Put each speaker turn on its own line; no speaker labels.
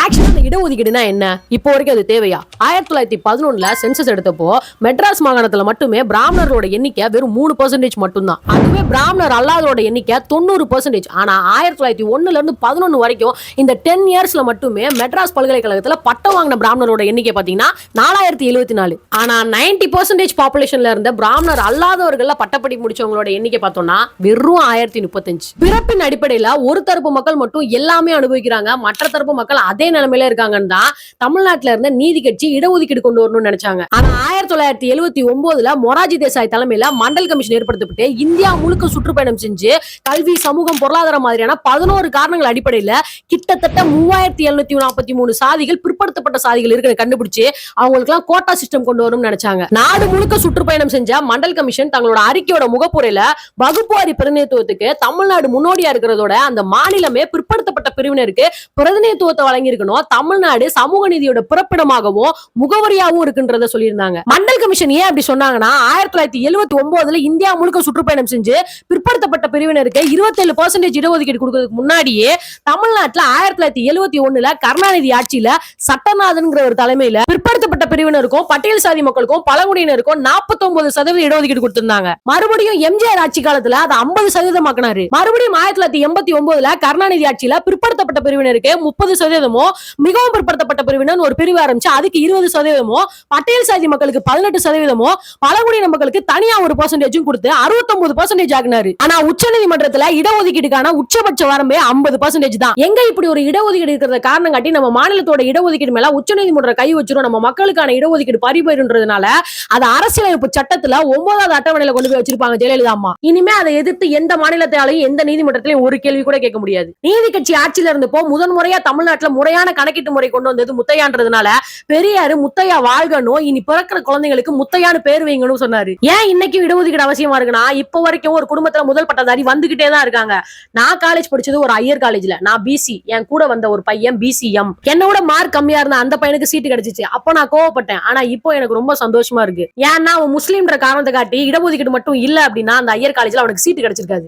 ஆக்சுவலாக அந்த இடஒதுக்கீடுனா என்ன? இப்போ வரைக்கும் அது தேவையா? ஆயிரத்தி தொள்ளாயிரத்தி பதினொன்னுல சென்சஸ் எடுத்தப்போ மெட்ராஸ் மாகாணத்தில் மட்டுமே பிராமணரோட எண்ணிக்கை வெறும் மூணு பர்சன்டேஜ் மட்டும்தான். அதுவே பிராமணர் அல்லாதோட எண்ணிக்கை தொண்ணூறு பர்சன்டேஜ் ஆனால் ஆயிரத்தி தொள்ளாயிரத்தி ஒண்ணுல இருந்து வரைக்கும் இந்த டென் இயர்ஸ்ல மட்டுமே மெட்ராஸ் பல்கலைக்கழகத்தில் பட்டம் வாங்கின பிராமணரோட எண்ணிக்கை பார்த்தீங்கன்னா நாலாயிரத்தி எழுபத்தி நாலு. ஆனால் நைன்டி பர்சன்டேஜ் பாப்புலேஷன்ல இருந்த பிராமணர் அல்லாதவர்களில் பட்டப்படி முடிச்சவங்களோட எண்ணிக்கை பார்த்தோம்னா வெறும் ஆயிரத்தி முப்பத்தஞ்சு. பிறப்பின் அடிப்படையில் ஒரு தரப்பு மக்கள் மட்டும் எல்லாமே அனுபவிக்கிறாங்க. மற்ற தரப்பு மக்கள் அதே அதே நிலைமையில இருக்காங்கன்னு தான் தமிழ்நாட்டுல இருந்த நீதி கட்சி இடஒதுக்கீடு கொண்டு வரணும்னு நினைச்சாங்க. ஆனா ஆயிரத்தி தொள்ளாயிரத்தி எழுபத்தி ஒன்பதுல மொராஜி தேசாய் தலைமையில மண்டல் கமிஷன் ஏற்படுத்தப்பட்டு இந்தியா முழுக்க சுற்றுப்பயணம் செஞ்சு கல்வி சமூகம் பொருளாதாரம் மாதிரியான பதினோரு காரணங்கள் அடிப்படையில கிட்டத்தட்ட மூவாயிரத்தி எழுநூத்தி நாற்பத்தி மூணு சாதிகள் பிற்படுத்தப்பட்ட சாதிகள் இருக்குன்னு கண்டுபிடிச்சு அவங்களுக்கு எல்லாம் கோட்டா சிஸ்டம் கொண்டு வரும்னு நினைச்சாங்க. நாடு முழுக்க சுற்றுப்பயணம் செஞ்ச மண்டல் கமிஷன் தங்களோட அறிக்கையோட முகப்புரையில வகுப்புவாரி பிரதிநிதித்துவத்துக்கு தமிழ்நாடு முன்னோடியா இருக்கிறதோட அந்த மாநிலமே பிற்படுத்தப்பட்ட பிரிவினருக்கு பிரதிநிதித்துவத்தை வழங்கி வழங்கியிருக்கணும் தமிழ்நாடு சமூக நீதியோட பிறப்பிடமாகவும் முகவரியாகவும் இருக்குன்றத சொல்லியிருந்தாங்க. மண்டல் கமிஷன் ஏன் அப்படி சொன்னாங்கன்னா ஆயிரத்தி தொள்ளாயிரத்தி எழுபத்தி ஒன்பதுல இந்தியா முழுக்க சுற்றுப்பயணம் செஞ்சு பிற்படுத்தப்பட்ட பிரிவினருக்கு இருபத்தேழு பர்சன்டேஜ் இடஒதுக்கீடு கொடுக்கறதுக்கு முன்னாடியே தமிழ்நாட்டுல ஆயிரத்தி தொள்ளாயிரத்தி எழுபத்தி ஒண்ணுல கருணாநிதி ஆட்சியில சட்டநாதன் ஒரு தலைமையில பிற்படுத்தப்பட்ட பிரிவினருக்கும் பட்டியல் சாதி மக்களுக்கும் பழங்குடியினருக்கும் 49% சதவீத இடஒதுக்கீடு கொடுத்திருந்தாங்க. மறுபடியும் எம்ஜிஆர் ஆட்சி காலத்துல அதை ஐம்பது சதவீதமாக்கினாரு மறுபடியும் ஆயிரத்தி தொள்ளாயிரத்தி எண்பத்தி ஒன்பதுல கருணாநிதி ஆட்சியில பிற்படுத்தப்பட்ட பிரிவினருக்கு முப்பது சதவீதமும் மிகவும் பிற்படுத்தப்பட்ட பிரிவினர் ஒரு பிரிவு ஆரம்பிச்சு அதுக்கு இருபது சதவீதமும் பட்டியல் சாதி மக்களுக்கு பதினெட்டு சதவீதமும் பழங்குடியின மக்களுக்கு தனியா ஒரு பர்சன்டேஜும் கொடுத்து அறுபத்தொன்பது பர்சன்டேஜ் ஆகினாரு ஆனா உச்சநீதிமன்றத்துல இடஒதுக்கீடுக்கான உச்சபட்ச வரம்பே ஐம்பது பர்சன்டேஜ் தான். எங்க இப்படி ஒரு இடஒதுக்கீடு இருக்கிறத காரணம் காட்டி நம்ம மாநிலத்தோட இடஒதுக்கீடு மேல உச்சநீதிமன்றம் கை வச்சிரும் நம்ம மக்களுக்கான இடஒதுக்கீடு பறிபோயிருன்றதுனால அது அரசியலமைப்பு சட்டத்துல ஒன்பதாவது அட்டவணையில கொண்டு போய் வச்சிருப்பாங்க ஜெயலலிதா அம்மா. இனிமே அதை எதிர்த்து எந்த மாநிலத்தாலையும் எந்த நீதிமன்றத்திலையும் ஒரு கேள்வி கூட கேட்க முடியாது. நீதி கட்சி ஆட்சியில இருந்தப்போ முதன் முறையா தமிழ்நாட்டுல முறையான கணக்கீட்டு முறை கொண்டு வந்தது முத்தையான்றதுனால பெரியாரு முத்தையா வாழ்கணும் இனி பிறக்கிற குழந்தைங்களுக்கு முத்தையான்னு பேர் வைங்கன்னு சொன்னாரு. ஏன் இன்னைக்கு இடஒதுக்கீடு அவசியமா இருக்குன்னா இப்போ வரைக்கும் ஒரு குடும்பத்துல முதல் பட்டதாரி வந்துகிட்டே தான் இருக்காங்க. நான் காலேஜ் படிச்சது ஒரு ஐயர் காலேஜ்ல நான் பிசி என் கூட வந்த ஒரு பையன் பிசிஎம் என்னோட மார்க் கம்மியா இருந்த அந்த பையனுக்கு சீட்டு கிடைச்சிச்சு. அப்போ நான் கோவப்பட்டேன். ஆனா இப்போ எனக்கு ரொம்ப சந்தோஷமா இருக்கு. ஏன்னா அவன் முஸ்லீம்ன்ற காரணத்தை காட்டி இடஒதுக்கீடு மட்டும் இல்ல அப்படின்னா அந்த ஐயர் காலேஜ்ல அவனுக்கு சீட்டு கிடைச்சிருக்காது.